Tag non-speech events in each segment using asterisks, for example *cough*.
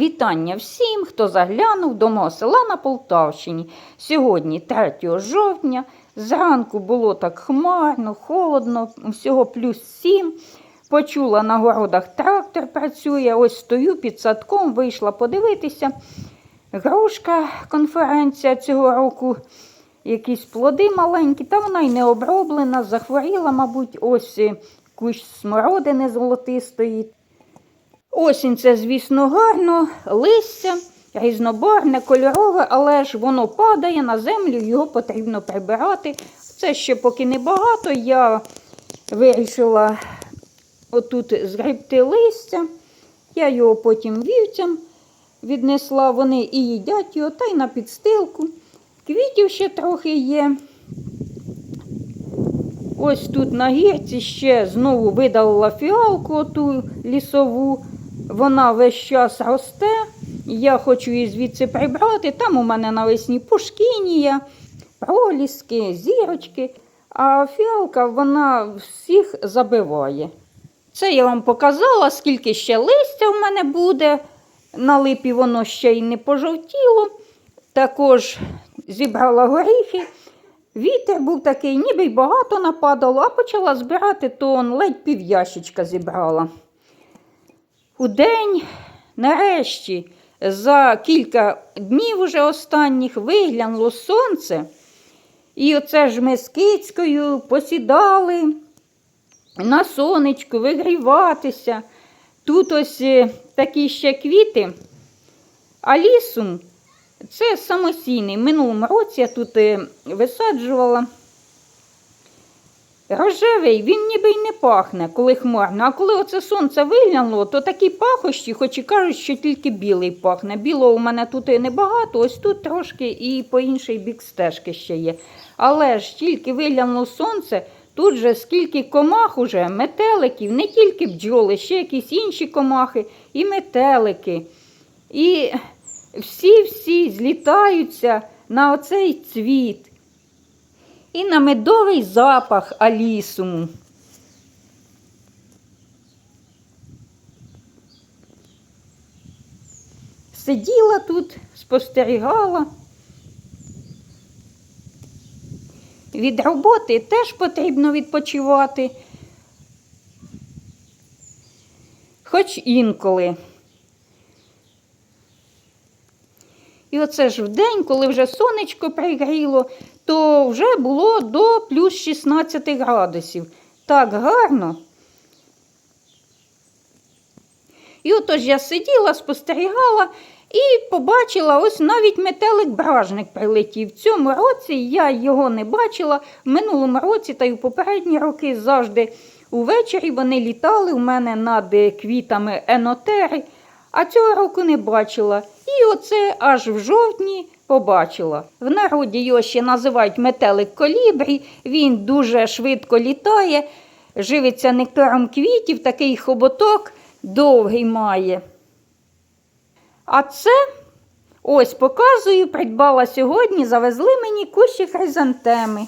Вітання всім, хто заглянув до мого села на Полтавщині. Сьогодні 3 жовтня. Зранку було так хмарно, холодно, всього плюс 7. Почула на городах трактор працює. Ось стою під садком, вийшла подивитися. Грушка конференція цього року. Якісь плоди маленькі, та вона й не оброблена, захворіла, мабуть, ось кущ смородини золотистої. Осінь це, звісно, гарно, листя, різнобарне, кольорове, але ж воно падає на землю, його потрібно прибирати. Це ще поки не багато. Я вирішила отут згребти листя. Я його потім вівцям віднесла, вони і їдять його, та й на підстилку. Квітів ще трохи є. Ось тут на гірці ще знову видалила фіалку оту лісову. Вона весь час росте. Я хочу її звідси прибрати. Там у мене навесні пушкінія, проліски, зірочки. А фіалка вона всіх забиває. Це я вам показала, скільки ще листя в мене буде. На липі воно ще й не пожовтіло. Також зібрала горіхи. Вітер був такий, ніби й багато нападало, а почала збирати, то он ледь пів'ящичка зібрала. У день, нарешті, за кілька днів уже останніх виглянуло сонце. І оце ж ми з кицькою посідали на сонечку вигріватися. Тут ось е, такі ще квіти, а лісом це самостійний. В минулому році я тут е, висаджувала. Рожевий, він ніби й не пахне, коли хмарно. А коли оце сонце виглянуло, то такі пахощі, хоч і кажуть, що тільки білий пахне. Білого у мене тут і небагато, ось тут трошки і по інший бік стежки ще є. Але ж тільки виглянуло сонце, тут же скільки комах уже, метеликів, не тільки бджоли, ще якісь інші комахи, і метелики. І всі-всі злітаються на оцей цвіт і на медовий запах алісуму. Сиділа тут, спостерігала. Від роботи теж потрібно відпочивати. Хоч інколи. І оце ж в день, коли вже сонечко пригріло, то вже було до плюс 16 градусів. Так гарно. І отож я сиділа, спостерігала і побачила, ось навіть метелик-бражник прилетів. В цьому році я його не бачила. В минулому році та й у попередні роки завжди увечері вони літали у мене над квітами енотери, а цього року не бачила. І оце аж в жовтні побачила. В народі його ще називають метелик колібрі, він дуже швидко літає, живиться нектаром квітів, такий хоботок довгий має. А це, ось показую, придбала сьогодні, завезли мені кущі хризантеми.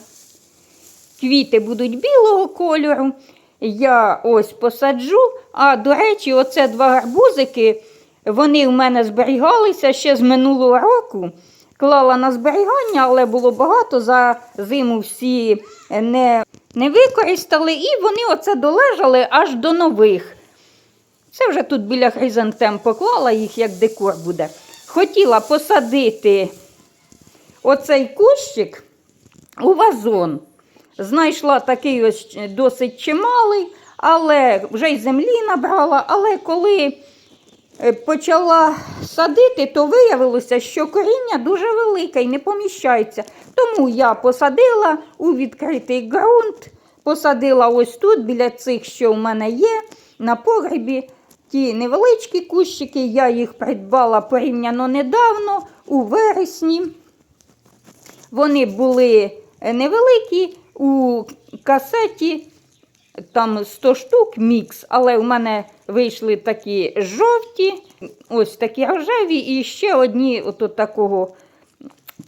Квіти будуть білого кольору. Я ось посаджу. А, до речі, оце два гарбузики. Вони в мене зберігалися ще з минулого року. Клала на зберігання, але було багато. За зиму всі не, не використали, і вони оце долежали аж до нових. Це вже тут біля хризантем поклала їх, як декор буде. Хотіла посадити оцей кущик у вазон. Знайшла такий ось досить чималий, але вже й землі набрала. Але коли е, почала садити, то виявилося, що коріння дуже велике і не поміщається. Тому я посадила у відкритий ґрунт, посадила ось тут, біля цих, що в мене є, на погребі. Ті невеличкі кущики, я їх придбала порівняно недавно, у вересні. Вони були невеликі у касеті, там 100 штук мікс, але в мене вийшли такі жовті, ось такі рожеві і ще одні от такого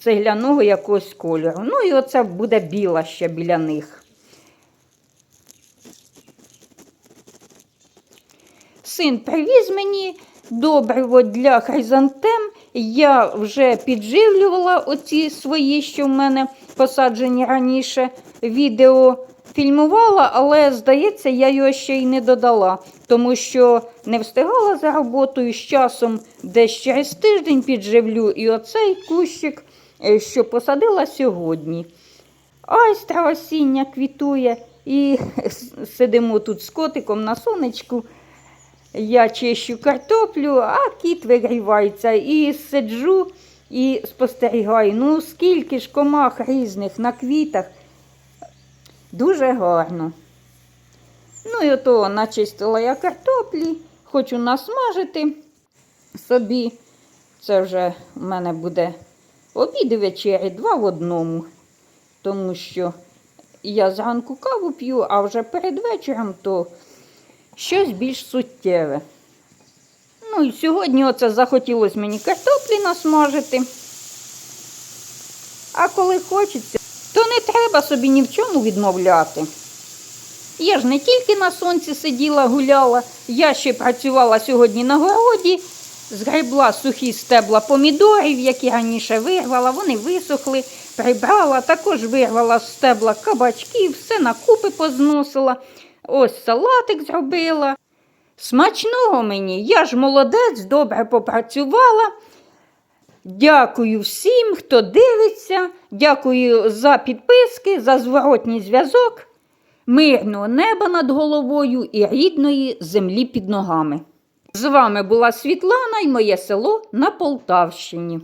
цегляного якогось кольору. Ну і оце буде біла ще біля них. Син привіз мені добриво для хризантем. Я вже підживлювала оці свої, що в мене посаджені раніше. Відео фільмувала, але, здається, я його ще й не додала, тому що не встигала за роботою з часом, десь через тиждень підживлю і оцей кущик, е, що посадила сьогодні. Айстра осіння квітує і *laughs* сидимо тут з котиком на сонечку. Я чищу картоплю, а кіт вигрівається. І сиджу і спостерігаю. Ну, скільки ж комах різних на квітах. Дуже гарно. Ну і ото начистила я картоплі, хочу насмажити собі. Це вже в мене буде обід і вечері, два в одному. Тому що я зранку каву п'ю, а вже перед вечором то щось більш суттєве. Ну і сьогодні оце захотілося мені картоплі насмажити. А коли хочеться, то не треба собі ні в чому відмовляти. Я ж не тільки на сонці сиділа, гуляла, я ще працювала сьогодні на городі, згребла сухі стебла помідорів, які раніше вирвала, вони висохли, прибрала, також вирвала з стебла кабачків, все на купи позносила. Ось салатик зробила. Смачного мені, я ж молодець, добре попрацювала. Дякую всім, хто дивиться. Дякую за підписки, за зворотній зв'язок, мирного неба над головою і рідної землі під ногами. З вами була Світлана і моє село на Полтавщині.